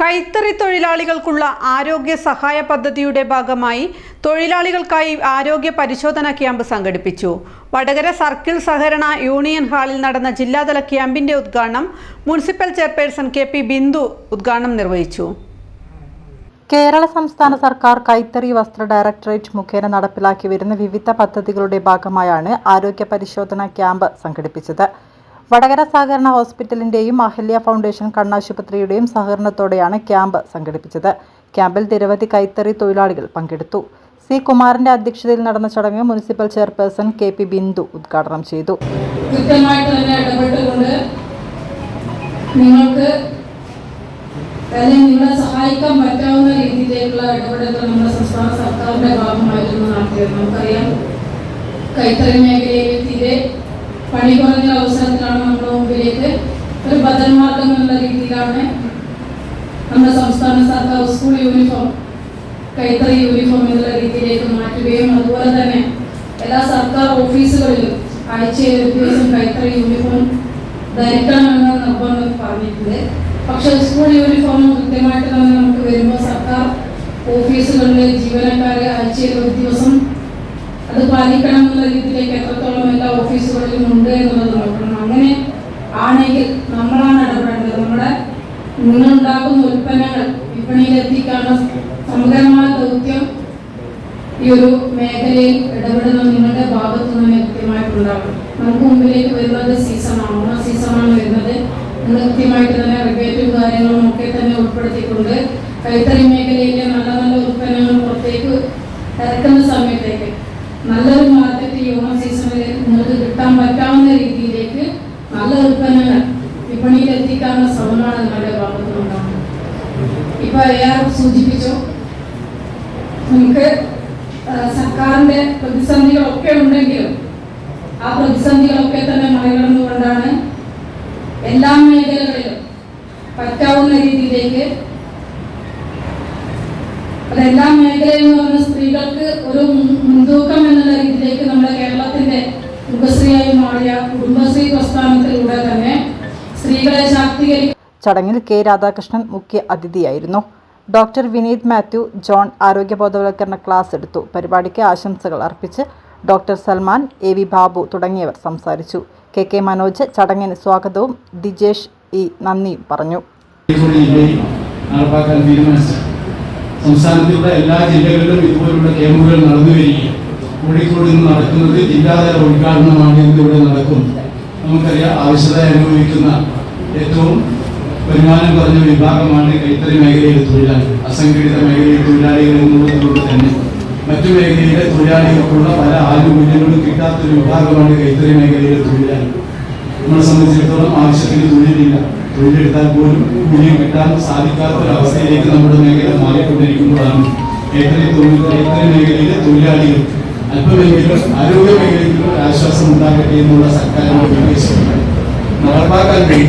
കൈത്തറി തൊഴിലാളികൾക്കുള്ള ആരോഗ്യ സഹായ പദ്ധതിയുടെ ഭാഗമായി തൊഴിലാളികൾക്കായി ആരോഗ്യ പരിശോധന ക്യാമ്പ് സംഘടിപ്പിച്ചു. വടകര സർക്കിൾ സഹകരണ യൂണിയൻ ഹാളിൽ നടന്ന ജില്ലാതല ക്യാമ്പിന്റെ ഉദ്ഘാടനം municipal chairperson K P Bindu ഉദ്ഘാടനം നിർവഹിച്ചു. കേരള സംസ്ഥാന സർക്കാർ കൈത്തറി വസ്ത്ര ഡയറക്ടറേറ്റ് മുഖേന നടപ്പിലാക്കി വരുന്ന വിവിധ പദ്ധതികളുടെ ഭാഗമായാണ് ആരോഗ്യ പരിശോധന ക്യാമ്പ് സംഘടിപ്പിച്ചത്. വടകര സഹകരണ ഹോസ്പിറ്റലിന്റെയും അഹല്യ ഫൗണ്ടേഷൻ കണ്ണാശുപത്രിയുടെയും സഹകരണത്തോടെയാണ് ക്യാമ്പ് സംഘടിപ്പിച്ചത്. ക്യാമ്പിൽ നിരവധി കൈത്തറി തൊഴിലാളികൾ പങ്കെടുത്തു. സി കുമാറിന്റെ അധ്യക്ഷതയിൽ നടന്ന ചടങ്ങ് municipal chairperson K P Bindu ഉദ്ഘാടനം ചെയ്തു. തന്നെ നിങ്ങൾക്ക് ഇടപെടലുകൾ നമ്മുടെ സംസ്ഥാന സർക്കാരിന്റെ കൈത്തറി മേഖലയിൽ തീരെ പണി കുറഞ്ഞ മുമ്പിലേക്ക് ഒരു എന്ന രീതിയിലാണ് നമ്മുടെ സംസ്ഥാന സർക്കാർ സ്കൂൾ യൂണിഫോം കൈത്തറി യൂണിഫോം എന്നുള്ള രീതിയിലേക്ക് മാറ്റുകയും അതുപോലെ തന്നെ എല്ലാ സർക്കാർ ഓഫീസുകളിലും ആഴ്ചയിൽ ഒരു ദിവസം കൈത്തറി യൂണിഫോം ധരിക്കണമെന്ന് നിർബന്ധം പറഞ്ഞിട്ടുണ്ട്. പക്ഷെ സ്കൂൾ യൂണിഫോം കൃത്യമായിട്ട് തന്നെ നമുക്ക് വരുമ്പോൾ സർക്കാർ ഓഫീസുകളിലെ ജീവനക്കാരെ ആഴ്ചയിൽ ഒരു ദിവസം അത് പാലിക്കണം എന്നുള്ള രീതിയിലേക്ക് എത്രത്തോളം എല്ലാ ഓഫീസുകളിലും ഉണ്ട് എന്നുള്ളത് നിങ്ങളുണ്ടാക്കുന്ന ഉൽപ്പന്നങ്ങൾ വിപണിയിൽ എത്തിക്കാനുള്ള സമഗ്രമായ ദൗത്യം ഈ ഒരു മേഖലയിൽ ഇടപെടുന്ന നിങ്ങളുടെ ഭാഗത്തു നിന്ന് കൃത്യമായിട്ടുണ്ടാകും നമുക്ക് മുമ്പിലേക്ക് വരുന്നത് സീസണാണ്. ഓണ സീസണാണ് വരുന്നത്. കൃത്യമായിട്ട് തന്നെ റിബേറ്റും കാര്യങ്ങളും ഒക്കെ തന്നെ ഉൾപ്പെടുത്തിക്കൊണ്ട് കൈത്തറി മേഖലയിലെ നല്ല നല്ല ഉൽപ്പന്നങ്ങൾ പുറത്തേക്ക് ഇറക്കുന്ന സമയത്തേക്ക് നല്ലൊരു മാർക്കറ്റ് ഈ ഓണ സീസണിൽ നിങ്ങൾക്ക് കിട്ടാൻ പറ്റാവുന്ന രീതിയിലേക്ക് നല്ല ഉൽപ്പന്നങ്ങൾ വിപണിയിൽ എത്തിക്കാനുള്ള ശ്രമമാണ് നിങ്ങളുടെ ഭാഗത്തു നിന്നുണ്ടാകുന്നത് ഏറെ സൂചിപ്പിച്ചു. നമുക്ക് സർക്കാരിന്റെ പ്രതിസന്ധികളൊക്കെ ഉണ്ടെങ്കിലും ആ പ്രതിസന്ധികളൊക്കെ തന്നെ മറികടന്നുകൊണ്ടാണ് എല്ലാ മേഖലകളിലും പറ്റാവുന്ന രീതിയിലേക്ക് അതെല്ലാ മേഖലയിൽ എന്ന് പറഞ്ഞ സ്ത്രീകൾക്ക് ഒരു മുൻ- മുൻതൂക്കം എന്നുള്ള രീതിയിലേക്ക് നമ്മുടെ കേരളത്തിന്റെ കുടുംബശ്രീയായി മാറിയ കുടുംബശ്രീ പ്രസ്ഥാനത്തിലൂടെ തന്നെ ചടങ്ങിൽ കെ രാധാകൃഷ്ണൻ മുഖ്യ അതിഥിയായിരുന്നു. ഡോക്ടർ വിനീത് മാത്യു ജോൺ ആരോഗ്യ ബോധവൽക്കരണ ക്ലാസ് എടുത്തു. പരിപാടിക്ക് ആശംസകൾ അർപ്പിച്ച് doctor Salman A V Babu തുടങ്ങിയവർ സംസാരിച്ചു. കെ കെ മനോജ് ചടങ്ങിന് സ്വാഗതവും ദിജേഷ് ഇ നന്ദിയും പറഞ്ഞു. സംസ്ഥാനത്തിലുള്ള എല്ലാ ജില്ലകളിലും ഇതുപോലുള്ള ക്യാമ്പുകൾ നടന്നു വരികയും കോഴിക്കോട് നിന്ന് നടക്കുന്നത് ജില്ലാതല ഉദ്ഘാടനമാണ് ഇന്നിവിടെ നടക്കുന്നത് നമുക്കറിയാം ആവശ്യത അനുഭവിക്കുന്ന ഏറ്റവും വരുമാനം കുറഞ്ഞ വിഭാഗമാണ് കൈത്തറി മേഖലയിലെ തൊഴിലാളികൾ അസംഘടിത മേഖലയിലെ തൊഴിലാളികൾ എന്നുള്ളതുകൊണ്ട് തന്നെ മറ്റു മേഖലയിലെ തൊഴിലാളികൾക്കുള്ള പല ആനുകൂല്യങ്ങളും കിട്ടാത്തൊരു വിഭാഗമാണ് കൈത്തറി മേഖലയിലെ തൊഴിലാളികൾ നമ്മളെ സംബന്ധിച്ചിടത്തോളം ആവശ്യത്തിന് തൊഴിലില്ല. തൊഴിലെടുത്താൽ പോലും കൂലിയും കിട്ടാൻ സാധിക്കാത്ത ഒരു അവസ്ഥയിലേക്ക് നമ്മുടെ മേഖല മാറിക്കൊണ്ടിരിക്കുമ്പോഴാണ് കൈത്തറി തൊഴിൽ കൈത്തറി മേഖലയിലെ തൊഴിലാളികൾ അല്പമെങ്കിലും ആരോഗ്യ മേഖലയിലും ആശ്വാസം ഉണ്ടാകട്ടെ എന്നുള്ള സർക്കാരിന്റെ നിർദ്ദേശം നടപ്പാക്കാൻ വേണ്ടി